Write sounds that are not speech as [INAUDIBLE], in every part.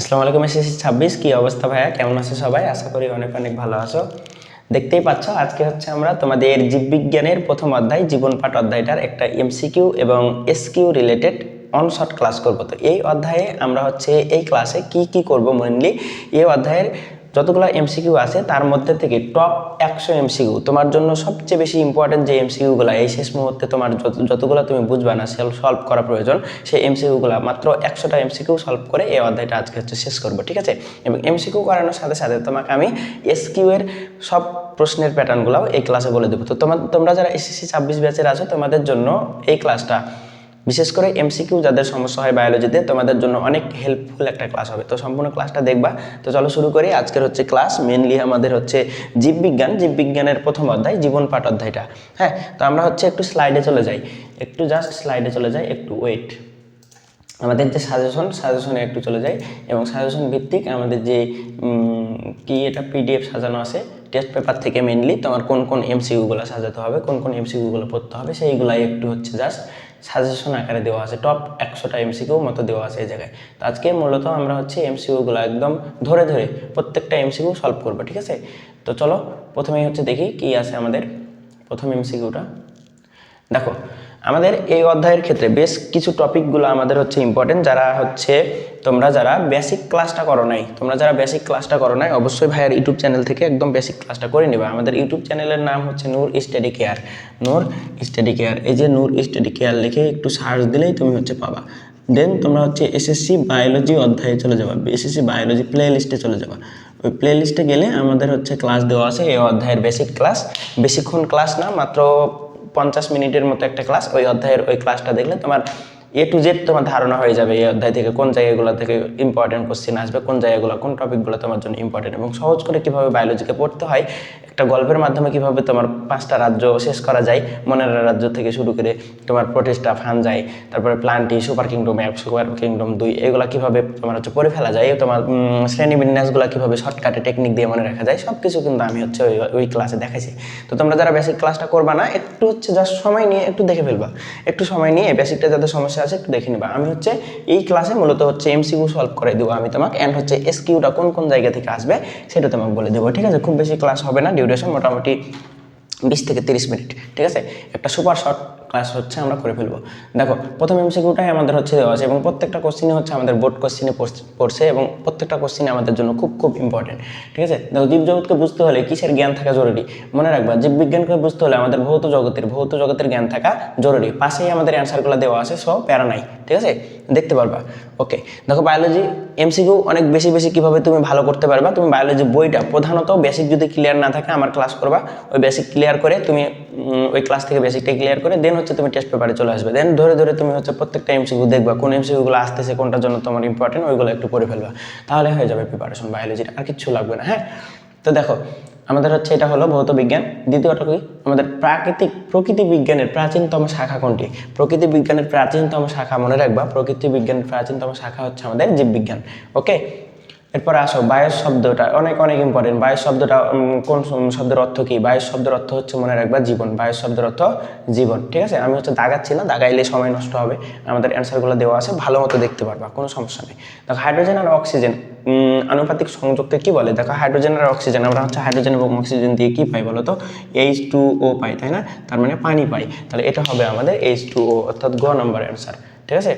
আসসালামু আলাইকুম এসএসসি ছাব্বিশ, কী অবস্থা ভাইয়া? কেমন আছো সবাই? আশা করি অনেক অনেক ভালো আছো। দেখতেই পাচ্ছ, আজকে হচ্ছে আমরা তোমাদের জীববিজ্ঞানের প্রথম অধ্যায়, জীবন পাঠ অধ্যায়টার একটা এমসিকিউ এবং এসকিউ রিলেটেড অনশর্ট ক্লাস করব। তো এই অধ্যায়ে আমরা হচ্ছে এই ক্লাসে কি কি করব মেনলি এই অধ্যায়ের যতগুলো এমসিকিউ আছে, তার মধ্যে থেকে টপ একশো এমসিকিউ তোমার জন্য সবচেয়ে বেশি ইম্পর্টেন্ট যে এমসিকিউগুলো এই শেষ মুহূর্তে তোমার যতগুলো তুমি বুঝবা না, সেল সলভ করা প্রয়োজন, সেই এমসিকিউগুলো মাত্র একশোটা এমসিকিউ সলভ করে এই অধ্যায়টা আজকে হচ্ছে শেষ করব, ঠিক আছে? এবং এমসিকিউ করানোর সাথে সাথে তোমাকে আমি এসকিউ এর সব প্রশ্নের প্যাটার্নগুলোও এই ক্লাসে বলে দেবো। তো তোমার তোমরা যারা এসএসসি ছাব্বিশ ব্যাচের আছো, তোমাদের জন্য এই ক্লাসটা বিশেষ করে এমসিকিউ যাদের সমস্যা হয় বায়োলজিতে তোমাদের জন্য অনেক হেল্পফুল একটা ক্লাস হবে। তো সম্পূর্ণ ক্লাসটা দেখবা। তো চলো শুরু করি। আজকের হচ্ছে ক্লাস মেনলি আমাদের হচ্ছে জীববিজ্ঞান। জীববিজ্ঞানের প্রথম অধ্যায়, জীবন পাঠ অধ্যায়টা। হ্যাঁ তো আমরা হচ্ছে একটু স্লাইডে চলে যাই। একটু জাস্ট স্লাইডে চলে যাই, একটু ওয়েট আমাদের যে সাজেশন সাজেশনে একটু চলে যাই। এবং সাজেশন ভিত্তিক আমাদের যে কি এটা পিডিএফ সাজানো আছে টেস্ট পেপার থেকে মেনলি তোমার কোন কোন এমসিকিউগুলো সাজাতে হবে, কোন কোন এমসিকিউগুলো পড়তে হবে, সেইগুলাই একটু হচ্ছে জাস্ট সাজেশন আকারে দেওয়া আছে টপ একশোটা এমসিকিউ মতো দেওয়া আছে এই জায়গায়। তো আজকে মূলত আমরা হচ্ছে এমসিকিউগুলো একদম ধরে ধরে প্রত্যেকটা এমসিকিউ সলভ করব, ঠিক আছে? তো চলো, প্রথমেই হচ্ছে দেখি কি আছে আমাদের। প্রথম এমসিকিউটা দেখো আমাদের এই অধ্যায়ের ক্ষেত্রে বেশ কিছু টপিকগুলো আমাদের হচ্ছে ইম্পর্টেন্ট যারা হচ্ছে, তোমরা যারা বেসিক ক্লাসটা করো নাই, তোমরা যারা বেসিক ক্লাসটা করো নাই, অবশ্যই ভাইয়ের ইউটিউব চ্যানেল থেকে একদম বেসিক ক্লাসটা করে নেবে। আমাদের ইউটিউব চ্যানেলের নাম হচ্ছে Noor study care Noor study care এই যে নূর স্টাডি কেয়ার লিখে একটু সার্চ দিলেই তুমি হচ্ছে পাবা। দেন তোমরা হচ্ছে এসএসসি বায়োলজি অধ্যায়ে চলে যাবা। এসএসসি বায়োলজি প্লে লিস্টে চলে যাবা। ওই প্লে লিস্টে গেলে আমাদের হচ্ছে ক্লাস দেওয়া আছে। এই অধ্যায়ের বেসিক ক্লাস বেশিক্ষণ ক্লাস না, মাত্র পঞ্চাশ মিনিটের মতো একটা ক্লাস ওই অধ্যায়ের ওই ক্লাসটা দেখলে তোমার এ টু জেড তোমার ধারণা হয়ে যাবে এই অধ্যায় থেকে কোন জায়গাগুলো থেকে ইম্পর্টেন্ট কোশ্চেন আসবে কোন জায়গাগুলো কোন টপিকগুলো তোমার জন্য ইম্পর্টেন্ট এবং সহজ করে কীভাবে বায়োলজিকে পড়তে হয় একটা গল্পের মাধ্যমে কীভাবে তোমার পাঁচটা রাজ্য শেষ করা যায় মনের রাজ্য থেকে শুরু করে তোমার প্রোটেস্টা ফানজাই তারপরে প্লান্টি সুপার কিংডম এক সুপার কিংডম দুই এগুলো কীভাবে তোমার হচ্ছে পড়ে ফেলা যায় তোমার উম, শ্রেণি বিন্যাসগুলো কীভাবে শর্টকাটে টেকনিক দিয়ে মনে রাখা যায় সব কিছু কিন্তু আমি হচ্ছে ওই ওই ক্লাসে দেখাইছি। তো তোমরা যারা বেসিক ক্লাসটা করবা না একটু হচ্ছে জাস্ট সময় নিয়ে একটু দেখে ফেলবা। একটু সময় নিয়ে বেসিকটা যাদের সমস্যা আছে, একটু দেখে নিবা। আমি হচ্ছে এই ক্লাসে মূলত হচ্ছে এমসিকিউ সলভ করে দেবো আমি তোমাকে অ্যান্ড হচ্ছে এসকিউটা কোন কোন জায়গা থেকে আসবে সেটা তোমাকে বলে দেবো, ঠিক আছে? খুব বেশি ক্লাস হবে না ডিউরেশন মোটামুটি বিশ থেকে তিরিশ মিনিট, ঠিক আছে? একটা সুপার শর্ট ক্লাস হচ্ছে, আমরা করে ফেলব। দেখো, প্রথম এমসিকিউটাই আমাদের হচ্ছে দেওয়া আছে এবং প্রত্যেকটা কোশ্চিনে হচ্ছে আমাদের বোর্ড কোশ্চিনে পড়ছে এবং প্রত্যেকটা কোশ্চিনে আমাদের জন্য খুব খুব ইম্পর্টেন্ট ঠিক আছে? দেখো জীবজগৎকে বুঝতে হলে কিসের জ্ঞান থাকা জরুরি? মনে রাখবা জীববিজ্ঞানকে বুঝতে হলে আমাদের ভৌত জগতের ভৌত জগতের জ্ঞান থাকা জরুরি। পাশেই আমাদের অ্যান্সারগুলো দেওয়া আছে, সব প্যারা নাই। ঠিক আছে? দেখতে পারবা? ওকে দেখো বায়োলজি এমসিকিউ অনেক বেশি বেশি কীভাবে তুমি ভালো করতে পারবা? তুমি বায়োলজি বইটা প্রধানত বেসিক যদি ক্লিয়ার না থাকে, আমার ক্লাস করবা। ওই বেসিক ক্লিয়ার করে তুমি ওই ক্লাস থেকে বেসিকটা ক্লিয়ার করে দেন হচ্ছে তুমি টেস্ট পেপারে চলে আসবে। দেন ধরে ধরে তুমি হচ্ছে প্রত্যেকটা এমসিকিউ দেখবা, কোন এমসিকিউগুলো আসতেছে, কোনটার জন্য তোমার ইম্পর্টেন্ট ওইগুলো একটু পড়ে ফেলবা। তাহলে হয়ে যাবে প্রিপারেশন বায়োলজির আর কিচ্ছু লাগবে না হ্যাঁ? তো দেখো, আমাদের হচ্ছে এটা হলো ভৌত বিজ্ঞান। দ্বিতীয়টা কি? আমাদের প্রাকৃতিক, প্রকৃতি বিজ্ঞানের প্রাচীনতম শাখা কোনটি? প্রকৃতি বিজ্ঞানের প্রাচীনতম শাখা মনে রাখবা, প্রকৃতি বিজ্ঞানের প্রাচীনতম শাখা হচ্ছে আমাদের জীববিজ্ঞান ওকে এরপরে আসো বায়স শব্দটা, অনেক অনেক ইম্পর্টেন্ট বায়স শব্দটা কোন শব্দের অর্থ কি? বায়স শব্দের অর্থ হচ্ছে মনে রাখবা জীবন। বায়স শব্দের অর্থ জীবন, ঠিক আছে? আমি হচ্ছে দাগাচ্ছি না দাগাইলে সময় নষ্ট হবে। আমাদের অ্যান্সারগুলো দেওয়া আছে, ভালো মতো দেখতে পারবা, কোনো সমস্যা নেই। দেখো হাইড্রোজেন আর অক্সিজেন আনুপাতিক সংযোগকে কি বলে? দেখো হাইড্রোজেন আর অক্সিজেন আমরা হচ্ছে হাইড্রোজেন এবং অক্সিজেন দিয়ে কি পাই বলো তো এইচ টু ও পাই, তাই না? তার মানে পানি পাই। তাহলে এটা হবে আমাদের এইচ টু ও অর্থাৎ গ নম্বর অ্যান্সার ঠিক আছে?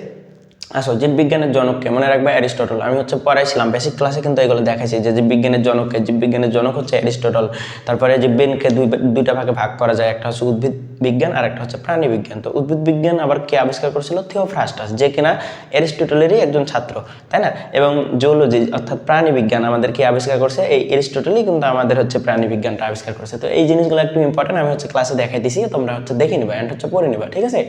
আসো জীববিজ্ঞানের জনককে, মনে রাখবে অ্যারিস্টটল। আমি হচ্ছে পড়াইছিলাম বেসিক ক্লাসে কিন্তু এগুলো দেখাইছি, যে জীববিজ্ঞানের জনককে জীববিজ্ঞানের জনক হচ্ছে অ্যারিস্টটল। তারপরে জীববিজ্ঞানকে দুই দুইটা ভাগে ভাগ করা যায়, একটা হচ্ছে উদ্ভিদ বিজ্ঞান আর একটা হচ্ছে প্রাণী বিজ্ঞান। তো উদ্ভিদ বিজ্ঞান আবার কে আবিষ্কার করেছিল? থিওফ্রাস্টাস, যে কিনা অ্যারিস্টটলেরই একজন ছাত্র, তাই না? এবং জুলজি অর্থাৎ প্রাণী বিজ্ঞান আমাদের কে আবিষ্কার করছে? এই অ্যারিস্টটলই কিন্তু আমাদের হচ্ছে প্রাণী বিজ্ঞানটা আবিষ্কার করছে। তো এই জিনিসগুলো একটু ইম্পর্টেন্ট আমি হচ্ছে ক্লাসে দেখাই দিছি তোমরা হচ্ছে দেখে নিবা অ্যান্ড হচ্ছে পড়ে নিবা, ঠিক আছে?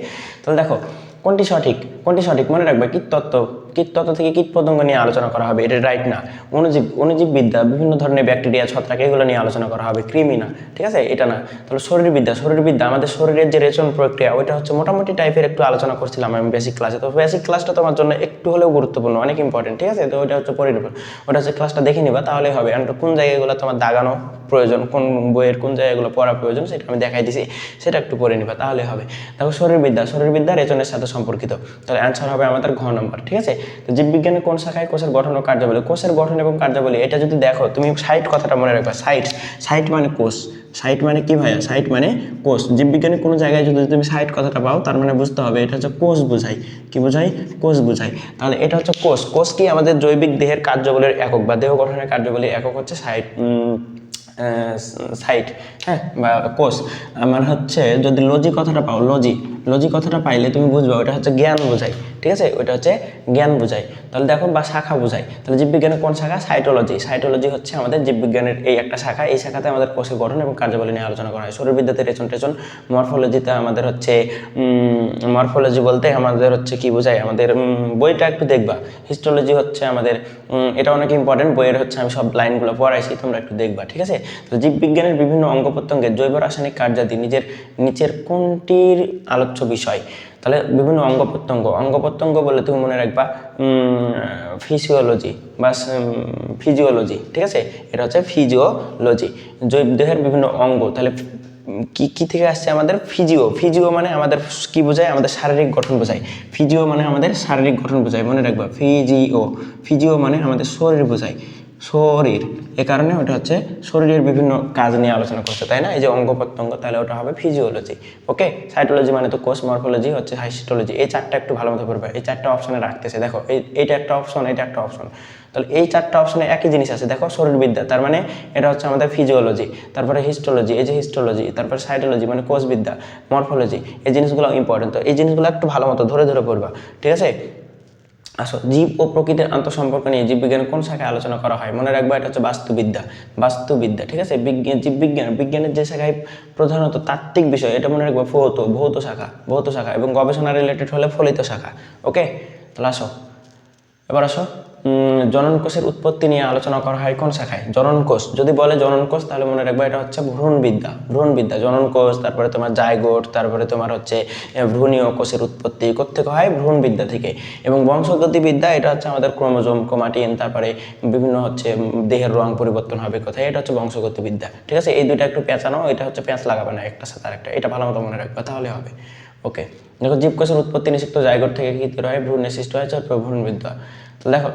তাহলে দেখো কোনটি সঠিক? কোনটি সঠিক? মনে রাখবে কীটতত্ত্ব কীটতত্ত্ব থেকে কীটপতঙ্গ নিয়ে আলোচনা করা হবে, এটা রাইট না। অনুজীব, অনুজীববিদ্যা, বিভিন্ন ধরনের ব্যাকটেরিয়া, ছত্রাক, এগুলো নিয়ে আলোচনা করা হবে, কৃমি না, ঠিক আছে? এটা না। তাহলে শরীরবিদ্যা শরীরবিদ্যা, আমাদের শরীরের যে রেচন প্রক্রিয়া, ওইটা হচ্ছে মোটামুটি টাইপের একটু আলোচনা করছিলাম আমি বেসিক ক্লাসে তো বেসিক ক্লাসটা তোমার জন্য একটু হলেও গুরুত্বপূর্ণ, অনেক ইম্পর্টেন্ট ঠিক আছে? তো ওইটা হচ্ছে নেবে ওটা হচ্ছে ক্লাসটা দেখে নিবা তাহলেই হবে। আর কোন জায়গাগুলো তোমার দাগানো প্রয়োজন, কোন বইয়ের, কোন জায়গাগুলো পড়া প্রয়োজন, সেটা আমি দেখাই দিছি। সেটা একটু পড়ে নিবা, তাহলে হবে। দেখো শরীরবিদ্যা শরীরবিদ্যা রেচনের সাথে সম্পর্কিত। তাহলে অ্যান্সার হবে আমাদের ঘ নম্বর ঠিক আছে? তো জীববিজ্ঞানের কোন শাখায় কোষের গঠন ও কার্যাবলী? কোষের গঠন এবং কার্যাবলী, এটা যদি দেখো, তুমি সাইট কথাটা মনে রাখবা সাইট সাইট মানে কোষ। সাইট মানে কি ভাইয়া? সাইট মানে কোষ। জীববিজ্ঞানের কোনো জায়গায় যদি তুমি সাইট কথাটা পাও, তার মানে বুঝতে হবে এটা হচ্ছে কোষ বোঝাই। কি বোঝাই? কোষ বোঝাই। তাহলে এটা হচ্ছে কোষ। কোষ কি আমাদের জৈবিক দেহের কার্যাবলীর একক বা দেহ গঠনের কার্যাবলীর একক হচ্ছে সাইট সাইট হ্যাঁ বা কোষ। আমার হচ্ছে যদি লজি কথাটা পাও লজি লজি কথাটা পাইলে তুমি বুঝবে ওটা হচ্ছে জ্ঞান বোঝাই, ঠিক আছে? ওটা হচ্ছে জ্ঞান বোঝাই। তাহলে দেখো বা শাখা বোঝাই। তাহলে জীববিজ্ঞানের কোন শাখা? সাইটোলজি। সাইটোলজি হচ্ছে আমাদের জীববিজ্ঞানের এই একটা শাখা। এই শাখাতে আমাদের কোষের গঠন এবং কার্যাবলী নিয়ে আলোচনা করা হয়। শরীরবিদ্যাতে রেচন টেচন, মরফোলজিতে আমাদের হচ্ছে মরফোলজি বলতে আমাদের হচ্ছে কি বোঝায়? আমাদের বইটা একটু দেখবা। হিস্টোলজি হচ্ছে আমাদের এটা অনেক ইম্পর্টেন্ট বইয়ের হচ্ছে আমি সব লাইনগুলো পড়াইছি, তোমরা একটু দেখবা, ঠিক আছে? তো জীববিজ্ঞানের বিভিন্ন অঙ্গ প্রত্যঙ্গের জৈব রাসায়নিক কার্যাদি নিজের নিচের কোনটির আলোচ্য বিষয়। তাহলে বিভিন্ন অঙ্গ প্রত্যঙ্গ অঙ্গ প্রত্যঙ্গ বলে তুমি মনে রাখবা ফিজিওলজি বা ফিজিওলজি ঠিক আছে? এটা হচ্ছে ফিজিওলজি জৈব দেহের বিভিন্ন অঙ্গ। তাহলে কি কি থেকে আসছে আমাদের? ফিজিও ফিজিও মানে আমাদের কি বোঝায়? আমাদের শারীরিক গঠন বোঝায়। ফিজিও মানে আমাদের শারীরিক গঠন বোঝায়। মনে রাখবা ফিজিও ফিজিও মানে আমাদের শরীর বোঝায়। শরীর। এ কারণে ওটা হচ্ছে শরীরের বিভিন্ন কাজ নিয়ে আলোচনা করছে, তাই না? এই যে অঙ্গ প্রত্যঙ্গ, তাহলে ওটা হবে ফিজিওলজি ওকে সাইটোলজি মানে তো কোষ মরফোলজি হচ্ছে হাইস্টোলজি এই চারটা একটু ভালো মতো পড়বে এই চারটা অপশনে রাখতেছে, দেখো, এই, এইটা একটা অপশন এটা একটা অপশন তাহলে এই চারটা অপশনে একই জিনিস আছে, দেখো, শরীরবিদ্যা, তার মানে এটা হচ্ছে আমাদের ফিজিওলজি তারপরে হিস্টোলজি এই যে হিস্টোলজি তারপরে সাইটোলজি মানে কোষবিদ্যা মরফোলজি এই জিনিসগুলো ইম্পর্টেন্ট তো এই জিনিসগুলো একটু ভালো মতো ধরে ধরে পড়বা, ঠিক আছে? আসো, জীব ও প্রকৃতির আন্তঃসম্পর্ক নিয়ে জীববিজ্ঞান কোন শাখায় আলোচনা করা হয়? মনে রাখব, এটা হচ্ছে বাস্তুবিদ্যা। বাস্তুবিদ্যা, ঠিক আছে? বিজ্ঞান, জীববিজ্ঞান, বিজ্ঞানের যে শাখায় প্রধানত তাত্ত্বিক বিষয়, এটা মনে রাখব ভৌত ভৌত শাখা ভৌত শাখা এবং গবেষণা রিলেটেড হলে ফলিত শাখা ওকে তাহলে আসো। এবার আসো। উম, জনন কোষের উৎপত্তি নিয়ে আলোচনা করা হয় কোন শাখায়? জনন কোষ যদি বলে জনন কোষ তাহলে মনে রাখবে এটা হচ্ছে ভ্রূণবিদ্যা ভ্রূণবিদ্যা। জনন কোষ তারপরে তোমার জায়গোট তারপরে তোমার হচ্ছে ভ্রূণীয় কোষের উৎপত্তি কোথেকে হয়? ভ্রূণবিদ্যা থেকে। এবং বংশগতিবিদ্যা এটা হচ্ছে আমাদের ক্রোমোজোম ক্রোমাটিন তারপরে বিভিন্ন হচ্ছে দেহের রং পরিবর্তন হবে কোথায়? এটা হচ্ছে বংশগতিবিদ্যা ঠিক আছে? এই দুইটা একটু পেঁচানো এটা হচ্ছে পেঁচ লাগাবে না একটা সাথে আরেকটা। এটা ভালো মতো মনে রাখবে তাহলে হবে। ওকে দেখো জীবকোষের উৎপত্তি নিষিক্ত জায়গর থেকে কি তৈরি হয়? ভ্রূণ সৃষ্টি হয় তারপর ভ্রূণবিদ্যা তো দেখো,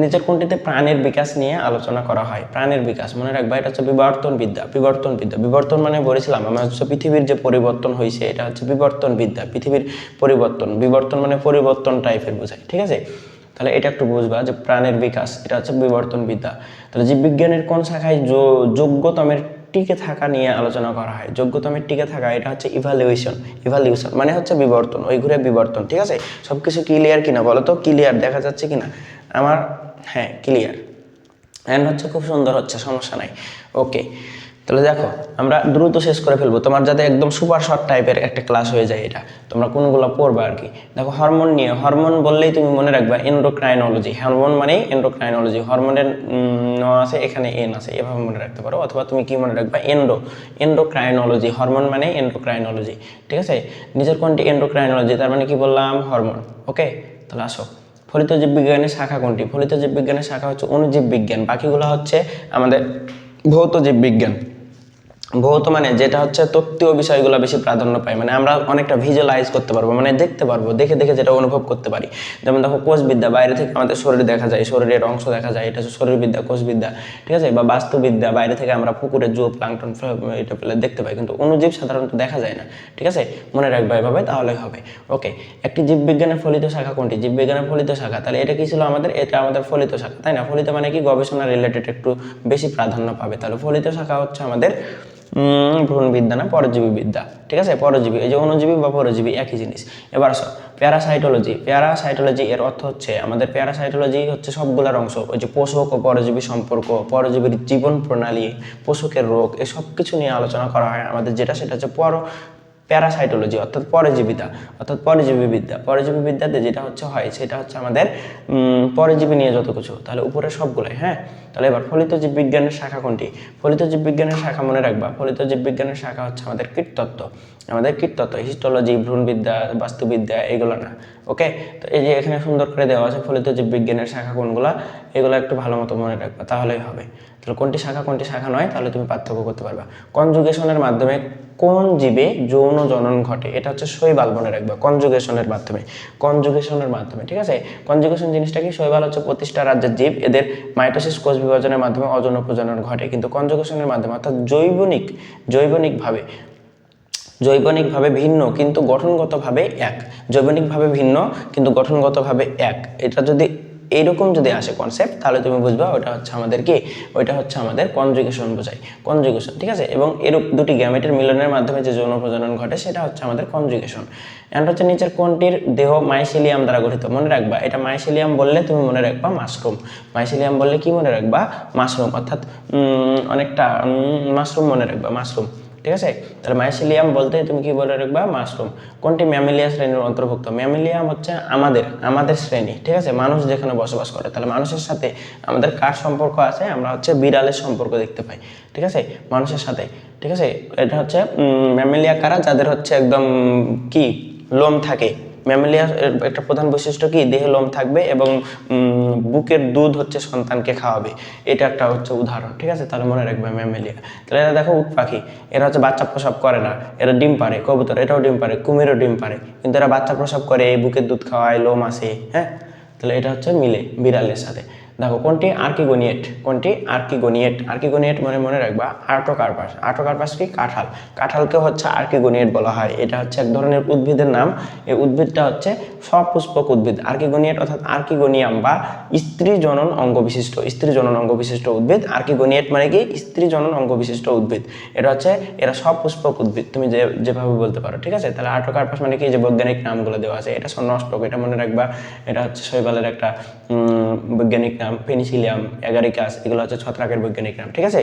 নিচের কোনটিতে প্রাণের বিকাশ নিয়ে আলোচনা করা হয়? প্রাণের বিকাশ, মনে রাখবা, এটা হচ্ছে বিবর্তন বিদ্যা। বিবর্তন বিদ্যা। বিবর্তন মানে বলেছিলাম, আমার হচ্ছে পৃথিবীর যে পরিবর্তন হয়েছে এটা হচ্ছে বিবর্তন বিদ্যা, পৃথিবীর পরিবর্তন। বিবর্তন মানে পরিবর্তন টাইপের বোঝায়, ঠিক আছে? তাহলে এটা একটু বুঝবা যে প্রাণের বিকাশ, এটা হচ্ছে বিবর্তন বিদ্যা। তাহলে জীববিজ্ঞানের কোন শাখায় যোগ্যতমের টিকে থাকা নিয়ে আলোচনা করা হয়। যোগ্যতমের টিকে থাকা, এটা হচ্ছে ইভালুয়েশন ইভালুয়েশন মানে হচ্ছে বিবর্তন, ওই ঘুরে বিবর্তন, ঠিক আছে? সব কিছু ক্লিয়ার কিনা বলো তো ক্লিয়ার দেখা যাচ্ছে কিনা? আমার হ্যাঁ ক্লিয়ার অ্যান্ড হচ্ছে খুব সুন্দর হচ্ছে, সমস্যা নাই। ওকে তাহলে দেখো, আমরা দ্রুত শেষ করে ফেলব। তোমার যাতে একদম সুপার শর্ট টাইপের একটা ক্লাস হয়ে যায় এটা। তোমরা কোনগুলো পড়বে আর কি। দেখো হরমোন নিয়ে হরমোন বললেই তুমি মনে রাখবা এন্ডোক্রাইনোলজি হরমোন মানেই এন্ডোক্রাইনোলজি হরমোনের ন আছে, এখানে এন আছে। এভাবে মনে রাখতে পারো। অথবা তুমি কি মনে রাখবা? এন্ডো এন্ডোক্রাইনোলজি হরমোন মানে এন্ডোক্রাইনোলজি ঠিক আছে? নিজের কোনটি? এন্ডোক্রাইনোলজি তার মানে কি বললাম? হরমোন ওকে তাহলে আসো। ফলিত জীববিজ্ঞানের শাখা কোনটি? ফলিত জীববিজ্ঞানের শাখা হচ্ছে অণুজীব বিজ্ঞান বাকিগুলো হচ্ছে আমাদের ভৌত জীববিজ্ঞান। ভৌত মানে যেটা হচ্ছে তত্ত্বীয় বিষয়গুলো বেশি প্রাধান্য পায়। মানে আমরা অনেকটা ভিজুয়ালাইজ করতে পারব মানে দেখতে পারব, দেখে দেখে যেটা অনুভব করতে পারি। যেমন দেখো কোষবিদ্যা, বাইরে থেকে আমাদের শরীর দেখা যায়, শরীরের অংশ দেখা যায়, এটা হচ্ছে শরীরবিদ্যা, কোষবিদ্যা, ঠিক আছে? বা বাস্তুবিদ্যা, বাইরে থেকে আমরা পুকুরে জো প্লাংটন এটা পেলে দেখতে পাই। কিন্তু অণুজীব সাধারণত দেখা যায় না, ঠিক আছে? মনে রাখবে এভাবে, তাহলে হবে। ওকে একটি জীববিজ্ঞানের ফলিত শাখা কোনটি? জীববিজ্ঞানের ফলিত শাখা, তাহলে এটা কি ছিল আমাদের? এটা আমাদের ফলিত শাখা, তাই না? ফলিত মানে কি? গবেষণা রিলেটেড একটু বেশি প্রাধান্য পাবে। তাহলে ফলিত শাখা হচ্ছে আমাদের ভ্রূণবিদ্যা না, পরজীবী বিদ্যা, ঠিক আছে? পরজীবী, এই যে অনুজীবী বা পরজীবী, একই জিনিস। এবার আসো, প্যারাসাইটোলজি। প্যারাসাইটোলজি এর অর্থ হচ্ছে, আমাদের প্যারাসাইটোলজি হচ্ছে সবগুলোর অংশ। ওই যে পোষক ও পরজীবী সম্পর্ক, পরজীবীর জীবন প্রণালী, পোষকের রোগ, এসব কিছু নিয়ে আলোচনা করা হয় আমাদের, যেটা সেটা হচ্ছে পর প্যারাসাইটোলজি, অর্থাৎ পরজীবিতা, অর্থাৎ পরজীবী বিদ্যা। পরজীবী বিদ্যাতে যেটা হচ্ছে হয়, সেটা হচ্ছে আমাদের পরজীবী নিয়ে যত কিছু, তাহলে উপরে সবগুলোই হ্যাঁ? তাহলে এবার ফলিত জীববিজ্ঞানের শাখা কোনটি? ফলিত জীববিজ্ঞানের শাখা মনে রাখবা। ফলিত জীববিজ্ঞানের শাখা হচ্ছে আমাদের কীটতত্ত্ব। আমাদের কীটতত্ত্ব, হিস্টোলজি, ভ্রূণবিদ্যা, বাস্তুবিদ্যা, এগুলো না, ওকে? তো এই যে এখানে সুন্দর করে দেওয়া আছে ফলিত জীববিজ্ঞানের শাখা কোনগুলা, এগুলো একটু ভালো মতো মনে রাখবা, তাহলেই হবে। তাহলে কোনটি শাখা কোনটি শাখা নয়, তাহলে তুমি পার্থক্য করতে পারবা। কনজুগেশনের মাধ্যমে কোন জীবে যৌন জনন ঘটে, এটা হচ্ছে শৈবাল মনে রাখবা কনজুগেশনের মাধ্যমে কনজুগেশনের মাধ্যমে, ঠিক আছে? কনজুগেশন জিনিসটা কি? শৈবাল হচ্ছে প্রতিষ্ঠা রাজ্যের জীব, এদের মাইটোসিস কোষ বিভাজনের মাধ্যমে অযৌন প্রজনন ঘটে, কিন্তু কনজুগেশনের মাধ্যমে, অর্থাৎ জৈবনিক, জৈবনিকভাবে জৈবনিকভাবে ভিন্ন, কিন্তু গঠনগতভাবে এক, জৈবনিকভাবে ভিন্ন, কিন্তু গঠনগতভাবে এক, এটা যদি এইরকম যদি আসে কনসেপ্ট তাহলে তুমি বুঝবা ওটা হচ্ছে আমাদের কি? ওইটা হচ্ছে আমাদের কনজুগেশন বোঝায়। কনজুগেশন ঠিক আছে? এবং এরূপ দুটি গ্যামেটের মিলনের মাধ্যমে যে যৌন প্রজনন ঘটে, সেটা হচ্ছে আমাদের কনজুগেশন অ্যান্ড হচ্ছে নিচের কোনটির দেহ মাইসিলিয়াম দ্বারা গঠিত। মনে রাখবা, এটা মাইসিলিয়াম বললে তুমি মনে রাখবা মাশরুম মাইসিলিয়াম বললে কি মনে রাখবা? মাশরুম অর্থাৎ অনেকটা মাশরুম মনে রাখবা মাশরুম ঠিক আছে? তাহলে মাইসিলিয়াম বলতে তুমি কি বলে রাখবা? মাশরুম কোনটি? ম্যামিলিয়া শ্রেণির অন্তর্ভুক্ত। ম্যামিলিয়াম হচ্ছে আমাদের আমাদের শ্রেণি, ঠিক আছে? মানুষ যেখানে বসবাস করে, তাহলে মানুষের সাথে আমাদের কার সম্পর্ক আছে? আমরা হচ্ছে বিড়ালের সম্পর্ক দেখতে পাই, ঠিক আছে? মানুষের সাথে, ঠিক আছে? এটা হচ্ছে ম্যামিলিয়া কারা যাদের হচ্ছে একদম কি? লোম থাকে ম্যামেলিয়া একটা প্রধান বৈশিষ্ট্য কি? দেহে লোম থাকবে এবং বুকের দুধ হচ্ছে সন্তানকে খাওয়াবে। এটা একটা হচ্ছে উদাহরণ, ঠিক আছে? তাহলে মনে রাখবে ম্যামেলিয়া। তাহলে এরা দেখো উট পাখি, এরা হচ্ছে বাচ্চা প্রসব করে না। এরা ডিম পারে, কবুতর, এটাও ডিম পারে, কুমিরও ডিম পারে। কিন্তু এরা বাচ্চা প্রসব করে বুকের দুধ খাওয়ায়, লোম আসে হ্যাঁ? তাহলে এটা হচ্ছে মিলে, বিড়ালের সাথে। দেখো, কোনটি আর্কিগোনিয়েট? কোনটি আর্কিগোনিয়েট? আর্কিগোনিয়েট মনে মনে রাখবা, আর্টোকার্পাস। আর্টোকার্পাস কি? কাঁঠাল। কাঁঠালকে হচ্ছে আর্কিগোনিয়েট বলা হয়। এটা হচ্ছে এক ধরনের উদ্ভিদের নাম। এই উদ্ভিদটা হচ্ছে সপুষ্পক উদ্ভিদ। আর্কিগোনিয়েট অর্থাৎ আর্কিগোনিয়াম বা স্ত্রী জনন অঙ্গ বিশিষ্ট। স্ত্রী জনন অঙ্গ বিশিষ্ট উদ্ভিদ। আর্কিগোনিয়েট মানে কি? স্ত্রী জনন অঙ্গ বিশিষ্ট উদ্ভিদ। এটা হচ্ছে, এরা সপুষ্পক উদ্ভিদ। তুমি যে, যেভাবে বলতে পারো, ঠিক আছে? তাহলে আর্টোকার্পাস মানে কি? যে বৈজ্ঞানিক নামগুলো দেওয়া আছে। এটা নষ্টক এটা মনে রাখবা। এটা হচ্ছে শৈবালের একটা বৈজ্ঞানিক নাম। পেনিসিলিয়াম অ্যাগারিকাস এগুলো হচ্ছে ছত্রাকের বৈজ্ঞানিক নাম ঠিক আছে?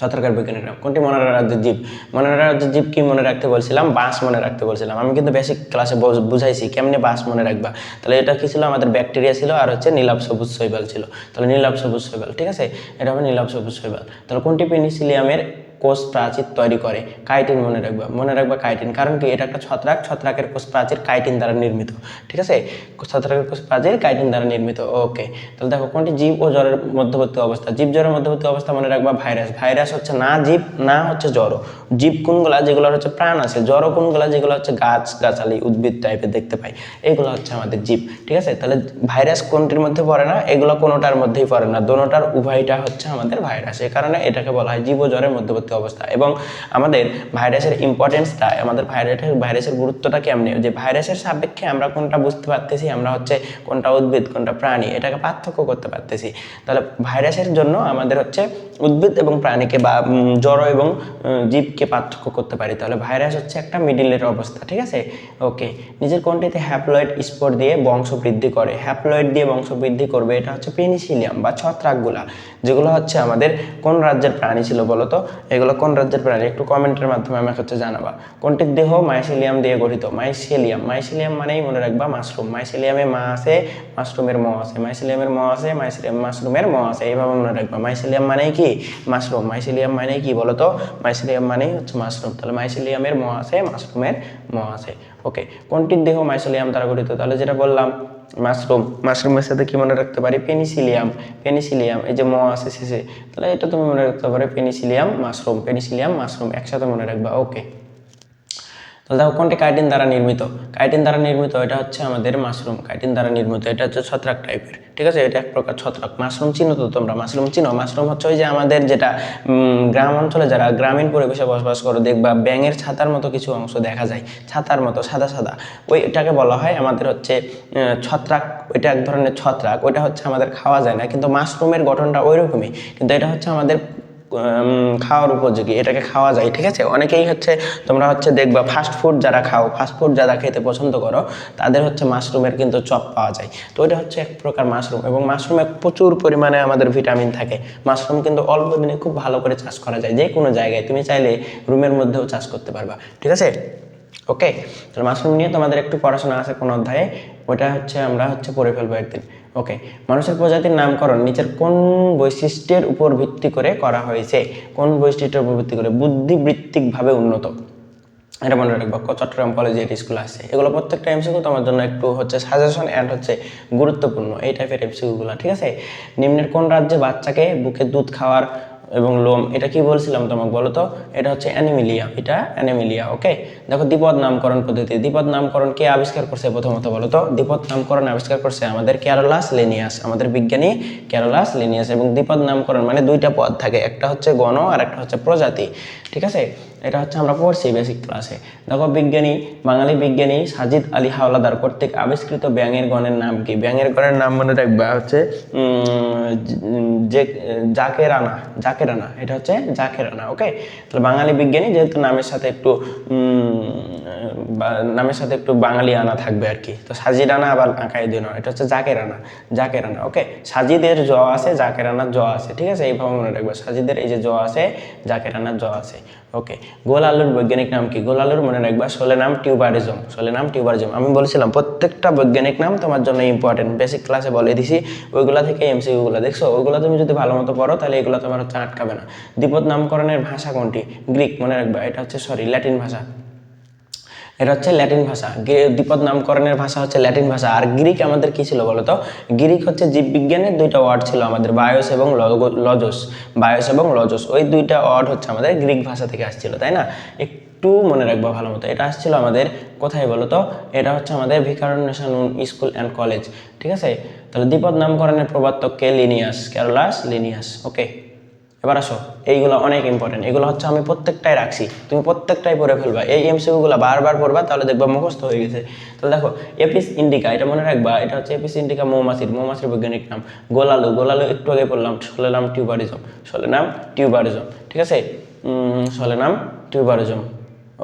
ছত্রাকের বৈজ্ঞানিক নাম কোনটি মনে রাজ্যের জীব? মনে রাজ্যের জীব কি মনে রাখতে বলছিলাম? বাঁশ মনে রাখতে বলছিলাম। আমি কিন্তু বেসিক ক্লাসে বুঝাইছি কেমনে বাঁশ মনে রাখবা। তাহলে এটা কি ছিল? আমাদের ব্যাকটেরিয়া ছিল আর হচ্ছে নীলাভ সবুজ শৈবাল ছিল। তাহলে নীলাভ সবুজ শৈবাল, ঠিক আছে? এটা হবে নীলাভ সবুজ শৈবাল। তাহলে কোনটি পেনিসিলিয়ামের কোষ প্রাচীর তৈরি করে, কাইটিন মনে রাখবা মনে রাখবা কাইটিন, কারণ কি এটা একটা ছত্রাক, ছত্রাকের কোষ প্রাচীর কাইটিন দ্বারা নির্মিত, ঠিক আছে? ছত্রাকের কোষ প্রাচীর কাইটিন দ্বারা নির্মিত, ওকে। তাহলে দেখো কোনটি জীব ও জ্বরের মধ্যবর্তী অবস্থা, জীব জ্বরের মধ্যবর্তী অবস্থা মনে রাখবা ভাইরাস ভাইরাস হচ্ছে না জীব, না হচ্ছে জ্বর জীব কোনগুলা? যেগুলো হচ্ছে প্রাণ আছে জ্বর কোনগুলা? যেগুলো হচ্ছে গাছ, গাছালি, উদ্ভিদ টাইপের দেখতে পাই, এগুলো হচ্ছে আমাদের জীব, ঠিক আছে? তাহলে ভাইরাস কোনটির মধ্যে পড়ে না? এগুলো কোনোটার মধ্যেই পড়ে না দোনোটার উভয়টা হচ্ছে আমাদের ভাইরাস এই কারণে এটাকে বলা হয় জীব ও জ্বরের মধ্যবর্তী অবস্থা। এবং আমাদের ভাইরাসের ইম্পর্টেন্সটা আমাদের ভাইরাসের ভাইরাসের গুরুত্বটা কেমনি? যে ভাইরাসের সাপেক্ষে আমরা কোনটা বুঝতে পারতেছি, আমরা হচ্ছে কোনটা উদ্ভিদ, কোনটা প্রাণী, এটাকে পার্থক্য করতে পারতেছি। তাহলে ভাইরাসের জন্য আমাদের হচ্ছে উদ্ভিদ এবং প্রাণীকে বা জড় এবং জীবকে পার্থক্য করতে পারি। তাহলে ভাইরাস হচ্ছে একটা মিডিলের অবস্থা, ঠিক আছে? ওকে, নিজের কোনটিতে হ্যাপ্লয়েড স্পোর দিয়ে বংশ বৃদ্ধি করে। হ্যাপ্লয়েড দিয়ে বংশ বৃদ্ধি করবে, এটা হচ্ছে পেনিসিলিয়াম বা ছত্রাকগুলা, যেগুলো হচ্ছে আমাদের কোন রাজ্যের প্রাণী ছিল বলতো? এগুলো কোন রাজ্যের প্রাণী? একটু কমেন্টের মাধ্যমে আমাকে হচ্ছে জানাবা। কোনটির দেহ মাইসিলিয়াম দিয়ে গঠিত? মাইসিলিয়াম মাইসিলিয়াম মানেই মনে রাখবা মাশরুম মাইসিলিয়ামে মা আছে মাশরুমের ম আছে। মাইসিলিয়ামের ম আছে মাইসিলিয়াম মাশরুমের ম আছে। এইভাবে মনে রাখবা। মাইসিলিয়াম মানেই কি? মাশরুম মাইসিলিয়াম মানে কি বলো তো মাইসিলিয়াম মানেই হচ্ছে মাশরুম তাহলে মাইসিলিয়ামের ম আছে মাশরুমের ম আছে। ওকে কোনটির দেহ মাইসিলিয়াম দ্বারা গঠিত? তাহলে যেটা বললাম মাশরুম, মাশরুমের সাথে কি মনে রাখতে পারি? পেনিসিলিয়াম পেনিসিলিয়াম, এই যে ম আছে শেষে, তাহলে এটা তুমি মনে রাখতে পারো, পেনিসিলিয়াম, মাশরুম পেনিসিলিয়াম, মাশরুম, একসাথে মনে রাখবা ওকে তাহলে দেখো, কোনটি কাইটিন দ্বারা নির্মিত? কাইটিন দ্বারা নির্মিত এটা হচ্ছে আমাদের মাশরুম। কাইটিন দ্বারা নির্মিত এটা হচ্ছে ছত্রাক টাইপের, ঠিক আছে? এটা এক প্রকার ছত্রাক। মাশরুম চিনো তো তোমরা? মাশরুম চিনো? মাশরুম হচ্ছে ওই যে আমাদের যেটা গ্রাম অঞ্চলে যারা গ্রামীণ পরিবেশে বসবাস করো, দেখবা ব্যাঙের ছাতার মতো কিছু অংশ দেখা যায়, ছাতার মতো, সাদা সাদা। ওইটাকে বলা হয় আমাদের হচ্ছে ছত্রাক। ওইটা এক ধরনের ছত্রাক। ওইটা হচ্ছে আমাদের খাওয়া যায় না, কিন্তু মাশরুমের গঠনটা ওই রকমই কিন্তু এটা হচ্ছে আমাদের খাওয়ার উপযোগী, এটাকে খাওয়া যায়, ঠিক আছে? অনেকেই হচ্ছে, তোমরা হচ্ছে দেখবা ফাস্ট ফুড যারা খাও ফাস্ট ফুড যারা খেতে পছন্দ করো, তাদের হচ্ছে মাশরুমের কিন্তু চপ পাওয়া যায়। তো এটা হচ্ছে এক প্রকার মাশরুম এবং মাশরুমে প্রচুর পরিমাণে আমাদের ভিটামিন থাকে। মাশরুম কিন্তু অল্প দিনে খুব ভালো করে চাষ করা যায়, যে কোনো জায়গায়। তুমি চাইলে রুমের মধ্যেও চাষ করতে পারবা, ঠিক আছে? ওকে তাহলে মাশরুম নিয়ে তোমাদের একটু পড়াশোনা আছে কোনো অধ্যায়ে, ওটা হচ্ছে আমরা হচ্ছে পড়ে ফেলব একদিন। ওকে মানুষের প্রজাতির নামকরণ নিচের কোন বৈশিষ্ট্যের উপর ভিত্তি করে করা হয়েছে? কোন বৈশিষ্ট্যের উপর ভিত্তি করে? বুদ্ধিবৃত্তিকভাবে উন্নত। এটা মনে রাখব চট্টগ্রাম কলেজে এর স্কুল আছে। এগুলো প্রত্যেকটা এমসিকিউ তোমার জন্য একটু হচ্ছে সাজেশন অ্যান্ড হচ্ছে গুরুত্বপূর্ণ। এই টাইপের এমসিকিউগুলো ঠিক আছে? নিম্নের কোন রাজ্যে বাচ্চাকে বুকে দুধ খাওয়ার এবং লোম, এটা কি বলছিলাম তোমাকে বলো তো? এটা হচ্ছে অ্যানিমিলিয়া, এটা অ্যানিমিলিয়া ওকে দেখো, দ্বিপদ নামকরণ পদ্ধতি। দ্বিপদ নামকরণ কে আবিষ্কার করছে প্রথমত বলো তো? দ্বিপদ নামকরণ আবিষ্কার করছে আমাদের ক্যারোলাস লিনিয়াস আমাদের বিজ্ঞানী ক্যারোলাস লিনিয়াস এবং দ্বিপদ নামকরণ মানে দুইটা পদ থাকে, একটা হচ্ছে গণ আর একটা হচ্ছে প্রজাতি, ঠিক আছে? এটা হচ্ছে আমরা পড়ছি বেসিক ক্লাসে দেখো বিজ্ঞানী, বাঙালি বিজ্ঞানী সাজিদ আলী হাওলাদার কর্তৃক আবিষ্কৃত ব্যাঙের গণের নাম কি? ব্যাঙের গণের নাম মনে রাখবা, হচ্ছে যে, জাকে রানা জাকে রানা, এটা হচ্ছে জাকে রানা ওকে তাহলে বাঙালি বিজ্ঞানী যেহেতু নামের সাথে একটু নামের সাথে একটু বাঙালি আনা থাকবে আর কি। তো সাজিদ রানা আবার আঁকাই দিও না এটা হচ্ছে জাকে রানা জাকে রানা ওকে সাজিদের জ আছে, জাকে রানার জ আছে, ঠিক আছে? এইভাবে মনে রাখবে, সাজিদের এই যে জ আছে, জাকে রানার জ আছে ওকে গোল আলুর বৈজ্ঞানিক নাম কি? গোল আলুর মনে রাখবা সোলে নাম টিউবারিজম সোলে নাম টিউবারিজম। আমি বলেছিলাম, প্রত্যেকটা বৈজ্ঞানিক নাম তোমার জন্য ইম্পর্টেন্ট বেসিক ক্লাসে বলে দিছি, ওইগুলা থেকে এমসিকিউগুলো দেখছ? ওইগুলো তুমি যদি ভালো মতো পড়ো, তাহলে এগুলো তোমার হচ্ছে আটকাবে না। দ্বিপদ নামকরণের ভাষা কোনটি? গ্রিক, মনে রাখবা, এটা হচ্ছে সরি ল্যাটিন ভাষা। এটা হচ্ছে ল্যাটিন ভাষা। দ্বিপদ নামকরণের ভাষা হচ্ছে ল্যাটিন ভাষা। আর গ্রিক আমাদের কি ছিল বলতো? গ্রিক হচ্ছে জীববিজ্ঞানের দুইটা ওয়ার্ড ছিল আমাদের বায়োস এবং লজস বায়োস এবং লজস ওই দুইটা ওয়ার্ড হচ্ছে আমাদের গ্রিক ভাষা থেকে আসছিল, তাই না? একটু মনে রাখব ভালো মতো, এটা আসছিল আমাদের কোথায় বলো তো এটা হচ্ছে আমাদের ভিকারুন্নেশন স্কুল অ্যান্ড কলেজ ঠিক আছে? তাহলে দ্বিপদ নামকরণের প্রবর্তক কে? লিনিয়াস ক্যারোলাস লিনিয়াস ওকে এবার আসো এইগুলো অনেক ইম্পর্টেন্ট এগুলো হচ্ছে আমি প্রত্যেকটাই রাখছি তুমি প্রত্যেকটাই পড়ে ফেলবা। এই এমসিকিউগুলো বারবার পড়বা তাহলে দেখবা মুখস্থ হয়ে গেছে। তাহলে দেখো এপিস ইন্ডিকা এটা মনে রাখবা এটা হচ্ছে এপিস ইন্ডিকা মৌমাছির মৌমাছির বৈজ্ঞানিক নাম। গোলালু গোলালু একটু আগে পড়লাম সলে নাম টিউবারিজম সলে নাম টিউবারিজম ঠিক আছে? উম, সলে নাম টিউবারিজম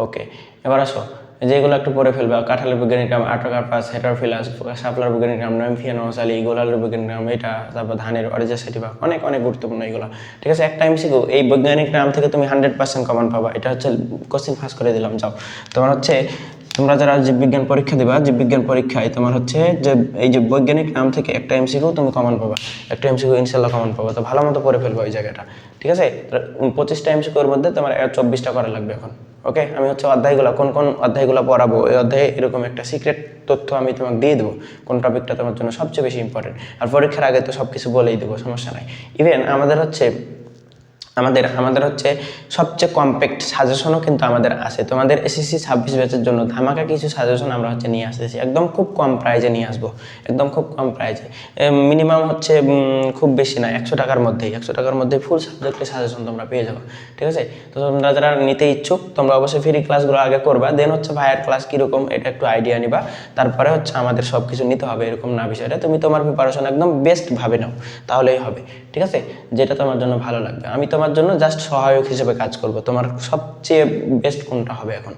ওকে এবার আসো যেগুলো একটু পরে ফেলবে, কাঁঠালের বৈজ্ঞানিক নাম আটোকার্পাস হেটারফিলাস সাপলার বৈজ্ঞানিক নাম নয়মফিয়া নসালি গোলালের বৈজ্ঞানিক নাম এটা, তারপর ধানের অরিজা সেটিভা অনেক অনেক গুরুত্বপূর্ণ এগুলো। ঠিক আছে, একটা এমসিকিউ এই বৈজ্ঞানিক নাম থেকে তুমি হান্ড্রেড পার্সেন্ট কমন পাবা। এটা হচ্ছে কোশ্চেন ফাঁস করে দিলাম, যাও। তোমার হচ্ছে তোমরা যারা জীববিজ্ঞান পরীক্ষা দিবা, জীববিজ্ঞান পরীক্ষায় তোমার হচ্ছে যে এই যে বৈজ্ঞানিক নাম থেকে একটা এমসিকিউ তুমি কমন পাবা। একটা এমসিকিউ ইনশাল্লাহ কমন পাবা। তো ভালো মতো পড়ে ফেলব ওই জায়গাটা। ঠিক আছে? পঁচিশটা এমসিকিউর মধ্যে তোমার চব্বিশটা করা লাগবে এখন। ওকে? আমি হচ্ছে অধ্যায়গুলো, কোন কোন অধ্যায়গুলো পড়াবো এই অধ্যায়ে এরকম একটা সিক্রেট তথ্য আমি তোমাকে দিয়ে দেবো, কোন টপিকটা তোমার জন্য সবচেয়ে বেশি ইম্পর্টেন্ট আর পরীক্ষার আগে তো সব কিছু বলেই দেবো, সমস্যা নাই। ইভেন আমাদের হচ্ছে আমাদের আমাদের হচ্ছে সবচেয়ে কম্প্যাক্ট সাজেশনও কিন্তু আমাদের আছে। তোমাদের এসএসসি ছাব্বিশ ব্যাচের জন্য ধামাকা কিছু সাজেশন আমরা হচ্ছে নিয়ে আসতেছি। একদম খুব কম প্রাইজে নিয়ে আসব। একদম খুব কম প্রাইজে মিনিমাম হচ্ছে খুব বেশি না, একশো টাকার মধ্যেই, একশো টাকার মধ্যে ফুল সাবজেক্টের সাজেশন তোমরা পেয়ে যাবে। ঠিক আছে? তো তোমরা যারা নিতে ইচ্ছুক, তোমরা অবশ্যই ফ্রি ক্লাসগুলো আগে করবা। দেন হচ্ছে ভাইয়ের ক্লাস কীরকম, এটা একটু আইডিয়া নিবা। তারপরে হচ্ছে আমাদের সব কিছু নিতে হবে, এরকম না বিষয়টা। তুমি তোমার প্রিপারেশন একদম বেস্ট ভাবে নাও, তাহলেই হবে। ঠিক আছে? যেটা তোমার জন্য ভালো লাগবে। আমি তোমার জন্য জাস্ট সহায়ক হিসেবে কাজ করব। তোমার সবচেয়ে বেস্ট কোনটা হবে এখন?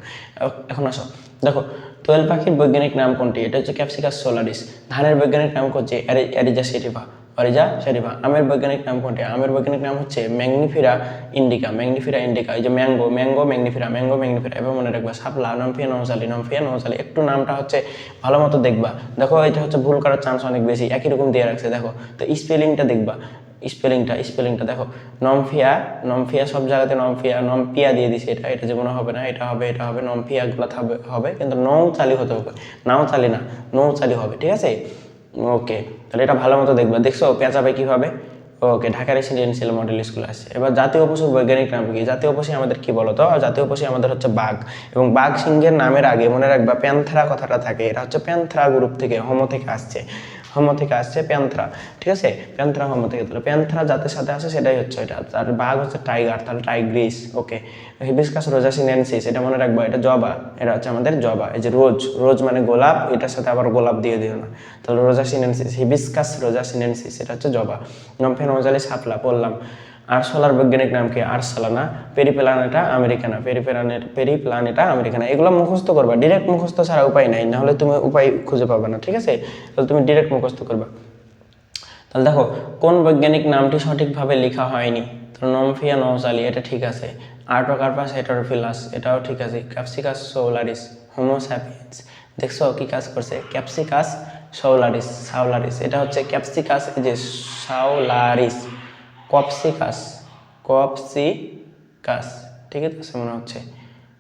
এখন আসো। দেখো তোয়েল পাখির বৈজ্ঞানিক নাম কোনটি? এটা হচ্ছে ক্যাপসিকাস সোলারিস ধানের বৈজ্ঞানিক নাম হচ্ছে অ্যারিজা সেটিভা অরিজা সেটিভা আমের বৈজ্ঞানিক নাম কোনটি? আমের বৈজ্ঞানিক নাম হচ্ছে ম্যাগনিফিরা ইন্ডিকা। Mangifera indica. এই যে mango mango, mangifera mango, mangifera. এবার মনে রাখবা, সাপলা, নমফিয়া, নমসালি নমফিয়া, নমসালি। একটু নামটা হচ্ছে ভালো মতো দেখবা। দেখো, এটা হচ্ছে ভুল করার চান্স অনেক বেশি। একই রকম দিয়ে রাখছে, দেখো। তো স্পেলিংটা দেখবা। স্পেলিংটা স্পেলিংটা দেখো, নমফিয়া নমফিয়া সব জায়গাতে নমফিয়া, নমপিয়া দিয়ে দিছে এটা এটা যেমন হবে না, এটা হবে এটা হবে, নমফিয়া গুলো হবে, কিন্তু নৌ চালি হতে হবে, নাও চালি না, নৌ চালি হবে, ঠিক আছে? ওকে, তাহলে এটা ভালো মতো দেখবা, দেখছ পেঁচাবে কীভাবে okay, Dhaka residential model school আছে এবার জাতীয় পশুর বৈজ্ঞানিক নাম কি? জাতীয় পশু আমাদের কি বলতো? জাতীয় পশু আমাদের হচ্ছে বাঘ, এবং বাঘ সিংহের নামের আগে মনে রাখবা প্যান্থরা কথাটা থাকে, এটা হচ্ছে প্যান্থরা গ্রুপ থেকে, হোমো থেকে আসছে। হোমো থেকে আসছে প্যান্থরা, ঠিক আছে? প্যান্থরা হোমো থেকে তাহলে প্যান্থরা যাদের সাথে আসে সেটাই হচ্ছে এটা। তার বাঘ হচ্ছে টাইগার তাহলে টাইগ্রিস ওকে হিবিসকাস রোজাসি ন্যান্সিস এটা মনে রাখব, এটা জবা, এটা হচ্ছে আমাদের জবা, এই যে রোজ রোজ মানে গোলাপ, এটার সাথে আবার গোলাপ দিয়ে দিও না। তাহলে রোজাসি ন্যান্সিস হিবিসকাস রোজাসি ন্যান্সিস এটা হচ্ছে জবা। নমফেন ওজালি সাপলা পড়লাম আরসোলার বৈজ্ঞানিক নাম কি? আরসালানা। Periplaneta americana. Periplanet Periplaneta americana. এগুলো মুখস্থ করবা। ডিরেক্ট মুখস্থ ছাড়া উপায় নাই। নাহলে তুমি উপায় খুঁজে পাবে না, ঠিক আছে? তাহলে তুমি ডিরেক্ট মুখস্থ করবা। তাহলে দেখো, কোন বৈজ্ঞানিক নামটি সঠিকভাবে লেখা হয়নি? নমফিয়া নৌসালি এটা ঠিক আছে। আর্টোকার্পাস হেটারোফিলাস, এটাও ঠিক আছে। ক্যাপসিকাস সোলারিস হোমোস্যাপিয়েন্স দেখছ কি কাজ করছে? ক্যাপসিকাস সৌলারিস সাউলারিস এটা হচ্ছে ক্যাপসিকাস যে সাউলারিস কপসিকাস কপসিকাস ঠিক আছে মনে হচ্ছে?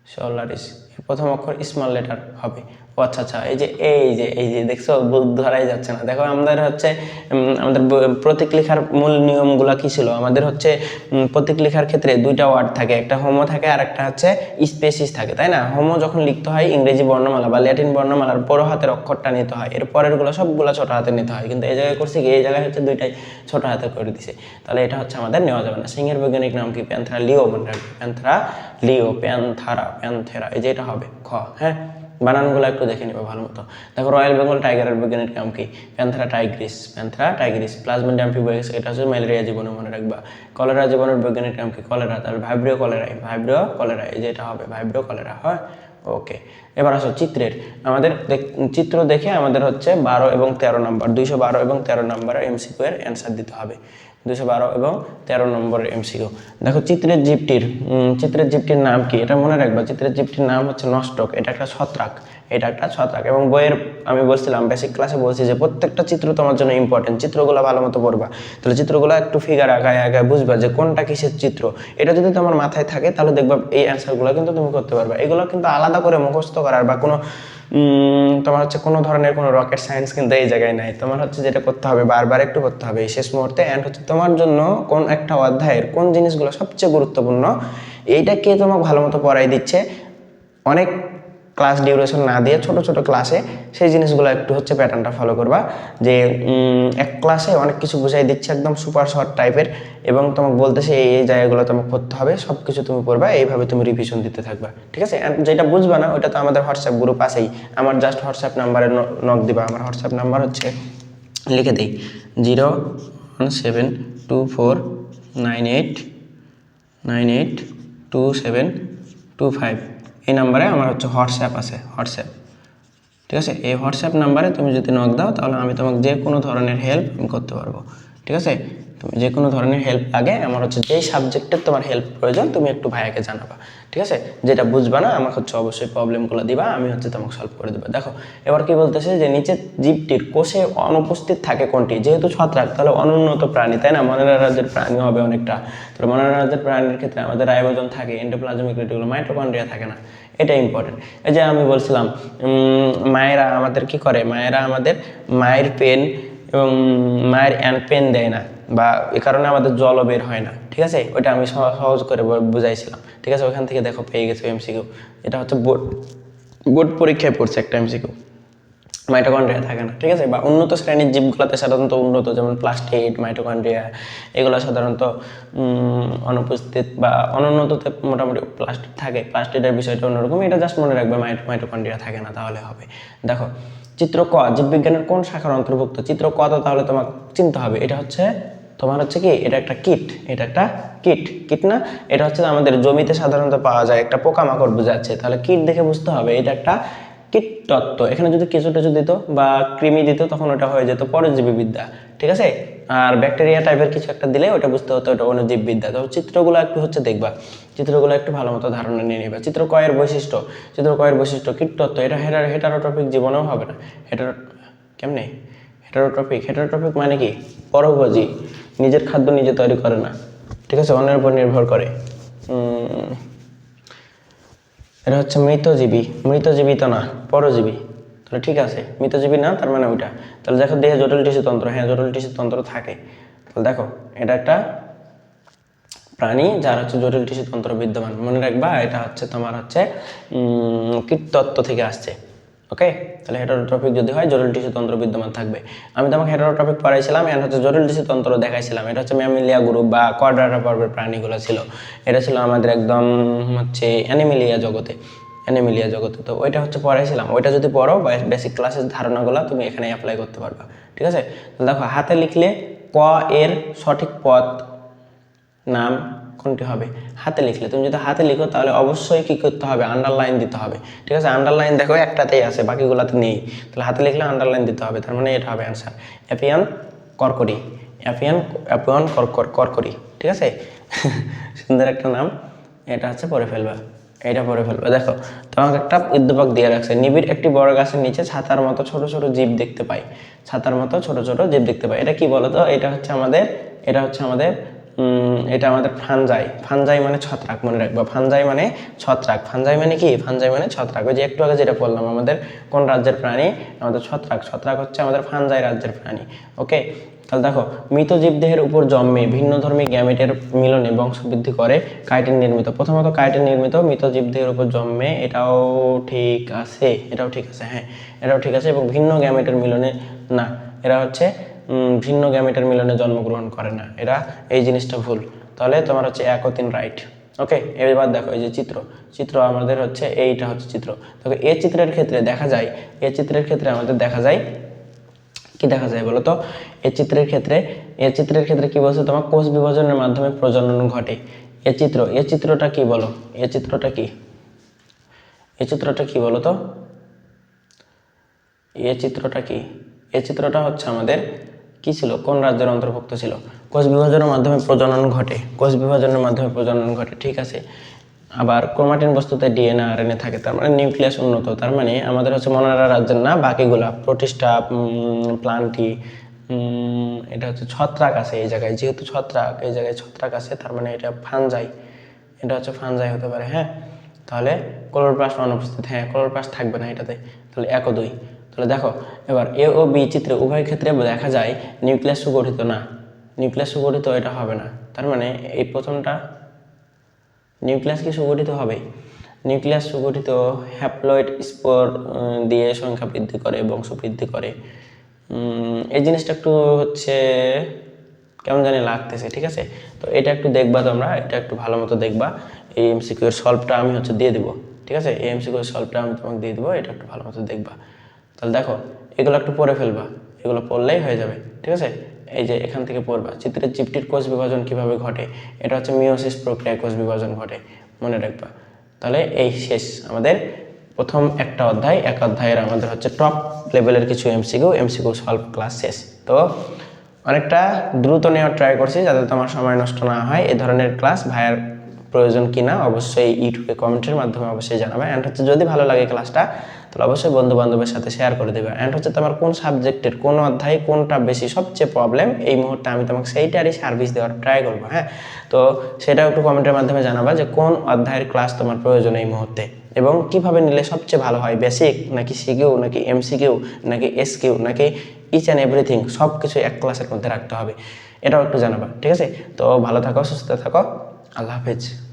সোলারিস প্রথম অক্ষর স্মল লেটার হবে। ও আচ্ছা আচ্ছা এই যে এই যে এই যে, দেখছ ধরাই যাচ্ছে না। দেখো, আমাদের হচ্ছে আমাদের প্রতীক লেখার মূল নিয়মগুলো কি ছিল? আমাদের হচ্ছে প্রতীক লেখার ক্ষেত্রে দুইটা ওয়ার্ড থাকে, একটা হোমো থাকে আর একটা হচ্ছে স্পেসিস থাকে, তাই না? হোমো যখন লিখতে হয়, ইংরেজি বর্ণমালা বা ল্যাটিন বর্ণমালার বড় হাতের অক্ষরটা নিতে হয়। এর পরেরগুলো সবগুলো ছোট হাতে নিতে হয়। কিন্তু এই জায়গায় করছি কি? এই জায়গায় হচ্ছে দুইটাই ছোট হাতে করে দিছে। তাহলে এটা হচ্ছে আমাদের নেওয়া যাবে না। সিংহের বৈজ্ঞানিক নাম কি? প্যান্থরা লিও, মনে রাখবে। প্যান্থরা লিও, প্যান্থারা, প্যান্থেরা, এই যে এটা হবে, খ হ্যাঁ? বানানগুলো একটু দেখে নেবে ভালো মতো। দেখো রয়্যাল বেঙ্গল টাইগারের বৈজ্ঞানিক নাম কি? প্যান্থেরা টাইগ্রিস প্যান্থেরা টাইগ্রিস প্লাজমেন্ট অ্যাম্ফিবোয়াস এটা হচ্ছে ম্যালেরিয়া জীবনে মনে রাখবা। কলেরা জীবনের বৈজ্ঞানিক নাম কি? কলেরা তাহলে ভাইব্রিও কলেরাই ভাইব্রিও কলেরা এই যে এটা হবে ভাইব্রিও কলেরা হয়? ওকে এবার আসো চিত্রের। আমাদের চিত্র দেখে আমাদের হচ্ছে বারো এবং তেরো নম্বর, দুইশো বারো এবং তেরো নম্বরের এমসিকিউ এর অ্যান্সার দিতে হবে। দুশো বারো এবং তেরো নম্বরের এমসিকিউ দেখো চিত্রের জীবটির উম, চিত্রের জীবটির নাম কি? এটা মনে রাখবা চিত্রের জীবটির নাম হচ্ছে নষ্টক। এটা একটা ছত্রাক এটা একটা ছত্রাক। এবং বইয়ের আমি বলছিলাম বেসিক ক্লাসে বলছি যে প্রত্যেকটা চিত্র তোমার জন্য ইম্পর্টেন্ট চিত্রগুলো ভালো মতো পড়বা। তাহলে চিত্রগুলো একটু ফিগার আগায় আগায় বুঝবা যে কোনটা কিসের চিত্র। এটা যদি তোমার মাথায় থাকে তাহলে দেখবা এই অ্যান্সারগুলো কিন্তু তুমি করতে পারবা। এগুলো কিন্তু আলাদা করে মুখস্থ করার বা কোনো তোমার হচ্ছে কোনো ধরনের কোনো রকেট সায়েন্স কিন্তু এই জায়গায় নাই। তোমার হচ্ছে যেটা করতে হবে, বারবার একটু করতে হবে এই শেষ মুহূর্তে। অ্যান্ড হচ্ছে তোমার জন্য কোন একটা অধ্যায়ের কোন জিনিসগুলো সবচেয়ে গুরুত্বপূর্ণ, এইটা কে তোমাকে ভালো মতো পড়াই দিচ্ছে? অনেক ক্লাস ডিউরেশন না দিয়ে ছোট ছোট ক্লাসে সেই জিনিসগুলো একটু হচ্ছে প্যাটার্নটা ফলো করবা। যে এক ক্লাসে অনেক কিছু বুঝাই দিচ্ছে একদম সুপার শর্ট টাইপের এবং তোমাকে বলতেছে এই এই জায়গাগুলো তোমাকে পড়তে হবে সব কিছু তুমি পড়বা এইভাবে তুমি রিভিশন দিতে থাকবা, ঠিক আছে? যেটা বুঝবা না ওটা তো আমাদের হোয়াটসঅ্যাপ গ্রুপ আছেই। আমার জাস্ট হোয়াটসঅ্যাপ নাম্বারে নক দিবা। আমার হোয়াটসঅ্যাপ নাম্বার হচ্ছে, লিখে দিই, zero, one, seven, two, four, nine, eight nine, eight, two, seven, two, five. এই নাম্বারে আমার হচ্ছে হোয়াটসঅ্যাপ আছে হোয়াটসঅ্যাপ ঠিক আছে? এই হোয়াটসঅ্যাপ নাম্বারে তুমি যদি নক দাও, তাহলে আমি তোমাকে যে কোনো ধরনের হেল্প আমি করতে পারব। ঠিক আছে? তুমি যে কোনো ধরনের হেল্প লাগে, আমার হচ্ছে যেই সাবজেক্টের তোমার হেল্প প্রয়োজন, তুমি একটু ভাইয়াকে জানাবা। ঠিক আছে? যেটা বুঝবা না, আমাকে হচ্ছে অবশ্যই প্রবলেমগুলো দিবা, আমি হচ্ছে তোমাকে সলভ করে দেবো। দেখো, এবার কি বলতেছে যে নিচের জীবটির কোষে অনুপস্থিত থাকে কোনটি? যেহেতু ছত্রাক, তাহলে অনুন্নত প্রাণী, তাই না? মনের রাজ্যের প্রাণী হবে অনেকটা। তাহলে মনের রাজ্যের প্রাণীর ক্ষেত্রে আমাদের রাইবোজোম থাকে এন্ডোপ্লাজমিক রেটিকুলাম মাইটোকন্ড্রিয়া থাকে না। এটা ইম্পর্টেন্ট এই যে আমি বলছিলাম মায়েরা আমাদের কি করে? মায়েরা আমাদের মায়ের পেন এবং মায়ের অ্যান পেন দেয় না বা এ কারণে আমাদের জলও বের হয় না, ঠিক আছে? ওইটা আমি সহ- সহজ করে বুঝাইছিলাম, ঠিক আছে? ওখান থেকে দেখো, পেয়ে গেছো এমসিকিউ এটা হচ্ছে বোর্ড বোর্ড পরীক্ষায় পড়ছে একটা এমসিকিউ মাইটোকন্ড্রিয়া থাকে না, ঠিক আছে? বা উন্নত শ্রেণির জীবগুলোতে সাধারণত উন্নত, যেমন প্লাস্টিড, মাইটোকন্ড্রিয়া, এগুলো সাধারণত অনুপস্থিত বা অনুন্নততে মোটামুটি প্লাস্টিক থাকে। প্লাস্টিকের বিষয়টা অন্যরকম, এটা জাস্ট মনে রাখবে মাইটো মাইটোকন্ড্রিয়া থাকে না, তাহলে হবে। দেখো চিত্র ক, জীববিজ্ঞানের কোন শাখার অন্তর্ভুক্ত? চিত্র তো তাহলে তোমাকে চিনতে হবে, এটা হচ্ছে তোমার হচ্ছে কি? এটা একটা কিট, এটা একটা কিট কিট না? এটা হচ্ছে আমাদের জমিতে সাধারণত পাওয়া যায়, একটা পোকামাকড় বোঝাচ্ছে, তাহলে কিট দেখে বুঝতে হবে, এটা একটা কীট তত্ত্ব। এখানে যদি কিছু টিছু দিত বা কৃমি দিত, তখন ওটা হয়ে যেত পরজীবী বিদ্যা, ঠিক আছে? আর ব্যাকটেরিয়া টাইপের কিছু একটা দিলে ওটা বুঝতে হতো, ওটা অনুজীব বিদ্যা তো চিত্রগুলো একটু হচ্ছে দেখবা। চিত্রগুলো একটু ভালো মতো ধারণা নিয়ে নিবা। চিত্র কয়ের বৈশিষ্ট্য। চিত্র কয়ের বৈশিষ্ট্য কীট তত্ত্ব। এটা হেটার হেটারোটপিক জীবনেও হবে না। হেটার, কেমনে? হেটারোট্রপিক হেটারোট্রপিক মানে কি? পরভোজী। নিজের খাদ্য নিজে তৈরি করে না। ঠিক আছে? অন্যের উপর নির্ভর করে। এটা হচ্ছে মৃতজীবী। মৃতজীবী তো না, পরজীবী। তাহলে ঠিক আছে, মৃতজীবী না, তার মানে ওইটা। তাহলে দেখো দেহে জটিল তন্ত্র হ্যাঁ জটিল তন্ত্র থাকে। তাহলে দেখো, এটা একটা প্রাণী যার হচ্ছে জটিল তন্ত্র বিদ্যমান। মনে রাখবা, এটা হচ্ছে তোমার হচ্ছে কীটতত্ত্ব থেকে আসছে, ওকে? তাহলে হেটারোট্রপিক যদি হয়, জটিল তন্ত্র বিদ্যমান থাকবে। আমি তোমাকে হেটারোট্রপিক পড়াইছিলাম এর হচ্ছে জটিল তন্ত্র দেখাইছিলাম। এটা হচ্ছে ম্যামিলিয়া গ্রুপ বা কোয়াড্রাটা পর্বের প্রাণীগুলো ছিল। এটা ছিল আমাদের একদম হচ্ছে অ্যানিমিলিয়া জগতে। অ্যানিমিলিয়া জগতে। তো ওইটা হচ্ছে পড়াইছিলাম। ওইটা যদি পড়ো বেসিক ক্লাসের ধারণাগুলো তুমি এখানে অ্যাপ্লাই করতে পারবা। ঠিক আছে? দেখো, হাতে লিখলে ক এর সঠিক পথ নাম কোনটি হবে? হাতে লিখলে। তুমি যদি হাতে লিখো, তাহলে অবশ্যই কী করতে হবে? আন্ডারলাইন দিতে হবে। ঠিক আছে? আন্ডারলাইন দেখো, একটাতেই আছে, বাকিগুলোতে নেই। তাহলে হাতে লিখলে আন্ডারলাইন দিতে হবে। তার মানে এটা হবে অ্যান্সার অ্যাপিয়ান করকরি অ্যাপিয়ান অ্যাপিয়ন করকরি ঠিক আছে? [LAUGHS] সুন্দর একটা নাম। এটা হচ্ছে পরে ফেলবা। এটা পরে ফেলবা। দেখো, তোমাকে একটা উদ্যোপক দিয়ে রাখছে। নিবিড় একটি বড় গাছের নিচে ছাতার মতো ছোট ছোট জীব দেখতে পাই। ছাতার মতো ছোট ছোট জীব দেখতে পাই। এটা কি বলতো? এটা হচ্ছে আমাদের, এটা হচ্ছে আমাদের এটা আমাদের ফানজাই। ফানজাই মানে ছত্রাক, মনে রাখব। ফানজাই মানে ছত্রাক। ফানজাই মানে কি? ফানজাই মানে ছত্রাক। ওই যে একটু আগে যেটা বললাম, আমাদের কোন রাজ্যের প্রাণী? আমাদের ছত্রাক। ছত্রাক হচ্ছে আমাদের ফানজাই রাজ্যের প্রাণী ওকে তাহলে দেখো, মৃত জীবদেহের উপর জন্মে ভিন্ন ধর্মী গ্যামেটের মিলনে বংশবৃদ্ধি করে কাইটিন নির্মিত। প্রথমত কাইটিন নির্মিত, মৃত জীবদেহের উপর জন্মে, এটাও ঠিক আছে, এটাও ঠিক আছে হ্যাঁ এটাও ঠিক আছে, এবং ভিন্ন গ্যামেটের মিলনে না, এরা হচ্ছে ভিন্ন গ্যামেটের মিলনে জন্মগ্রহণ করে না, এরা এই জিনিসটা ভুল। তাহলে তোমার হচ্ছে এক ও তিন রাইট, ওকে? এবার দেখো, এই যে চিত্র চিত্র আমাদের হচ্ছে, এইটা হচ্ছে চিত্র। তবে এ চিত্রের ক্ষেত্রে দেখা যায়, এ চিত্রের ক্ষেত্রে আমাদের দেখা যায় কি দেখা যায় বলো তো এ চিত্রের ক্ষেত্রে, এ চিত্রের ক্ষেত্রে কি বলছে তোমার? কোষ বিভাজনের মাধ্যমে প্রজনন ঘটে। এ চিত্র, এ চিত্রটা কি বলো? এ চিত্রটা কি? এ চিত্রটা কি বলো তো? এ চিত্রটা কি? এ চিত্রটা হচ্ছে আমাদের কি ছিল? কোন রাজ্যের অন্তর্ভুক্ত ছিল? কোষ বিভাজনের মাধ্যমে প্রজনন ঘটে। কোষ বিভাজনের মাধ্যমে প্রজনন ঘটে, ঠিক আছে? আবার ক্রোমাটিন বস্তুতে ডিএনএ, আরএনএ থাকে, তার মানে নিউক্লিয়াস উন্নত, তার মানে আমাদের হচ্ছে মনারা রাজ্যের না, বাকিগুলা প্রতিষ্ঠা প্লান্টি এটা হচ্ছে ছত্রাক আছে এই জায়গায়, যেহেতু ছত্রাক, এই জায়গায় ছত্রাক আছে, তার মানে এটা ফানজাই এটা হচ্ছে ফানজাই হতে পারে হ্যাঁ? তাহলে ক্লোরোপ্লাস অনুপস্থিত হ্যাঁ ক্লোরোপ্লাস থাকবে না এটাতে, তাহলে এক দুই তাহলে দেখো, এবার এ ও বি চিত্রে, উভয় ক্ষেত্রে দেখা যায় নিউক্লিয়াস সুগঠিত না, নিউক্লিয়াস সুগঠিত এটা হবে না, তার মানে এই প্রথমটা নিউক্লিয়াস কি সুগঠিত হবে? নিউক্লিয়াস সুগঠিত হ্যাপ্লয়েড স্পোর দিয়ে সংখ্যা বৃদ্ধি করে, বংশ বৃদ্ধি করে। এই জিনিসটা একটু হচ্ছে কেমন জানি লাগতেছে, ঠিক আছে? তো এটা একটু দেখবা তোমরা, এটা একটু ভালো মতো দেখবা। এই এমসিকিউ এর সলভটা আমি হচ্ছে দিয়ে দেবো, ঠিক আছে? এই এমসিকিউ এর সলভটা আমি তোমাকে দিয়ে দেবো, এটা একটু ভালো মতো দেখবা। তাহলে দেখো, এগুলো একটু পরে ফেলবা, এগুলো পড়লেই হয়ে যাবে, ঠিক আছে? এই যে এখান থেকে পড়বা, চিত্রের চিপটির কোষ বিভাজন কীভাবে ঘটে? এটা হচ্ছে মিওসিস প্রক্রিয়ায় কোষ বিভাজন ঘটে, মনে রাখবা। তাহলে এই শেষ আমাদের প্রথম একটা অধ্যায়, এক অধ্যায়ের আমাদের হচ্ছে টপ লেভেলের কিছু এমসিকিউ এমসিকিউ সলভ ক্লাস শেষ। তো অনেকটা দ্রুত নেওয়ার ট্রাই করছি যাতে তোমার সময় নষ্ট না হয়। এ ধরনের ক্লাস ভাইয়ের প্রয়োজন কিনা অবশ্যই ইউটিউবে কমেন্টের মাধ্যমে অবশ্যই জানাবে। অ্যান্ড হচ্ছে যদি ভালো লাগে ক্লাসটা তাহলে অবশ্যই বন্ধু বান্ধবের সাথে শেয়ার করে দেবে। অ্যান্ড হচ্ছে তোমার কোন সাবজেক্টের কোন অধ্যায় কোনটা বেশি সবচেয়ে প্রবলেম এই মুহূর্তে আমি তোমাকে সেইটারই সার্ভিস দেওয়ার ট্রাই করব হ্যাঁ? তো সেটাও একটু কমেন্টের মাধ্যমে জানাবা যে কোন অধ্যায়ের ক্লাস তোমার প্রয়োজন এই মুহূর্তে? এবং কীভাবে নিলে সবচেয়ে ভালো হয়? বেসিক নাকি সিকিউ নাকি এমসিকিউ নাকি এসকিউ নাকি ইচ অ্যান্ড এভরিথিং সব কিছু এক ক্লাসের মধ্যে রাখতে হবে। এটাও একটু জানাবা, ঠিক আছে? তো ভালো থাকো, সুস্থ থাকো। আল্লাহ হাফেজ।